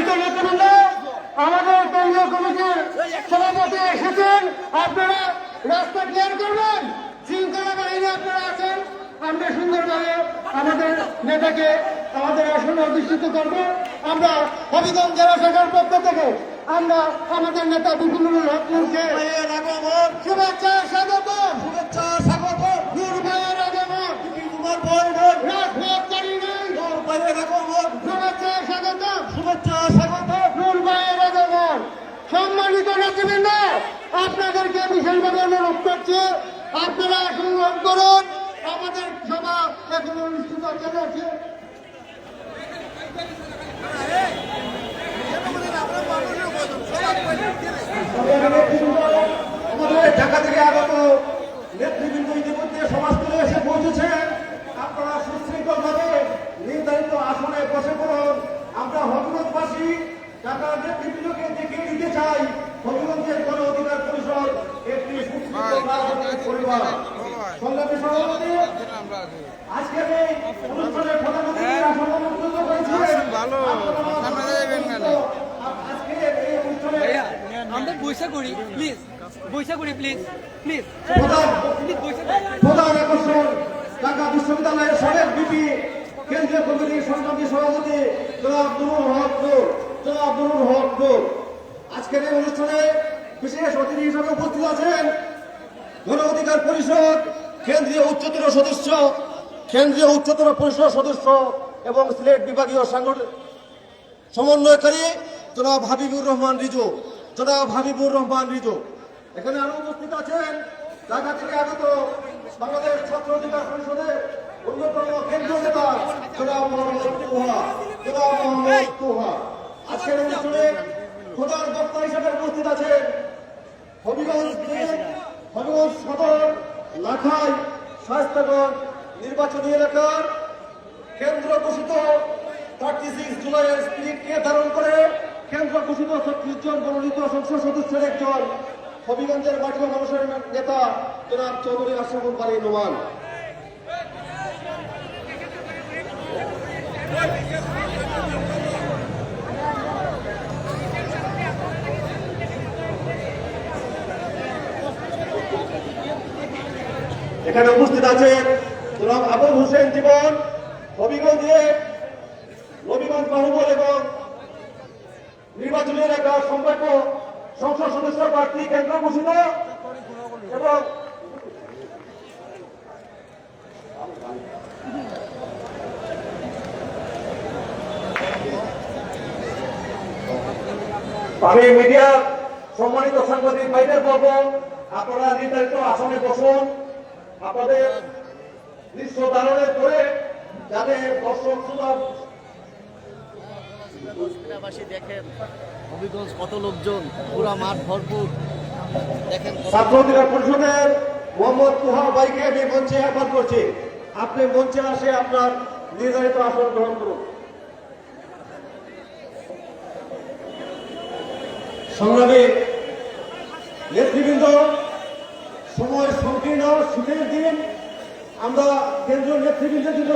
সম্মানিত নেতৃবৃন্দ আমাদের কেন্দ্রীয় কমিটির সভাপতি এসেছেন। আপনারা রাস্তা ক্লিয়ার করবেন? শৃঙ্খলা বাহিনী আপনারা আছেন? আমরা সুন্দরভাবে আমাদের নেতাকে আমাদের আসনে অধিষ্ঠিত করব। আমরা হবিগঞ্জ জেলা শাখার পক্ষ থেকে আমরা আমাদের নেতা বিপুলুল হকমুরকে শুভেচ্ছা স্বাগত শুভেচ্ছা স্বাগত নূর ভাইয়ের আগমন সম্মানিত নেতৃবৃন্দ, আপনাদেরকে বিশেষভাবে অনুরোধ করছি, আপনারা এখন গ্রহণ করুন, আমাদের সভা এখন অনুষ্ঠিত সমাজস্থলে এসে আপনারা নির্ধারিত আসনে বসে পড়ুন। আমরা হবিগঞ্জবাসী ঢাকার নেতৃবৃন্দকে দেখিয়ে দিতে চাই হবিগঞ্জের গণ অধিকার পরিষদ একটি সুশৃঙ্খল রাজনৈতিক পরিবার সংগ্রামী সভাপতি আজকের এই অনুষ্ঠানে প্রধানমন্ত্রীর আসন অলঙ্কৃত করেছিলেন ভালো। আপনারা যাবেন কেন? আজকে এই অনুষ্ঠানে আমরা বৈশা করি প্লিজ বৈশা করি প্লিজ প্লিজ প্রধান আকর্ষণ ঢাকা বিশ্ববিদ্যালয়ের সাবেক বিপি কেন্দ্রীয় কমিটির সংসদীয় সভাপতি জনাব নুরুল হক জনাব নুরুল হক আজকের এই অনুষ্ঠানে বিশেষ অতিথি হিসেবে উপস্থিত আছেন গণ অধিকার পরিষদ কেন্দ্রীয় উচ্চতর সদস্য কেন্দ্রীয় উচ্চতর পরিষদ সদস্য এবং সিলেট বিভাগীয় সাংগঠনিক সমন্বয়কারী জনাব হাবিবুর রহমান রিজু। জনাব হাবিবুর রহমান রিজু। এখানে আরও উপস্থিত আছেন, ঢাকা থেকে আগত বাংলাদেশ ছাত্র অধিকার পরিষদের অন্যতম কেন্দ্রীয় নেতা জনাব মোহাম্মদ তুহা। জনাব মোহাম্মদ তুহা। আজকের অনুষ্ঠানে প্রধান বক্তা হিসেবে উপস্থিত আছেন হবিগঞ্জ হবিগঞ্জ সদর লাখাই শাস্তাগঞ্জ নির্বাচনী এলাকার কেন্দ্র ঘোষিত থার্টি সিক্স জুলাইয়ের স্পিরিটকে ধারণ করে কেন্দ্র ঘোষিত ছত্রিশ মনোনীত সংসদ সদস্যের একজন হবিগঞ্জের মাটির মানুষের নেতা জনাব চৌধুরী আশরাফুল বাড়ি নোমান। এখানে উপস্থিত আছেন জনাব আবুল হোসেন জীবন হবিগঞ্জে রবিগঞ্জ বাহুবল এবং নির্বাচনী এলাকার সম্ভাব্য সংসদ সদস্য প্রার্থী কেন্দ্র ঘোষিত এবং আমি মিডিয়ার সম্মানিত সাংবাদিক ভাইদের বলব আপনারা নির্ধারিত আসনে বসুন। আপনাদের দৃশ্য ধারণের করে যাতে দর্শক শ্রোতা এলাকাবাসী দেখেন, হবিগঞ্জ কত লোকজন, পুরা মাঠ ভরপুর। দেখেন পরিষদের মোহাম্মদ তুহা আমি মঞ্চে আহ্বান করছি। আপনি মঞ্চে আসে আপনার নির্ধারিত আসন গ্রহণ করুন। সংগ্রামী নেতৃবৃন্দ, সময় সংকীর্ণ, শীতের দিন। আমরা কেন্দ্রীয় নেতৃবৃন্দের জন্য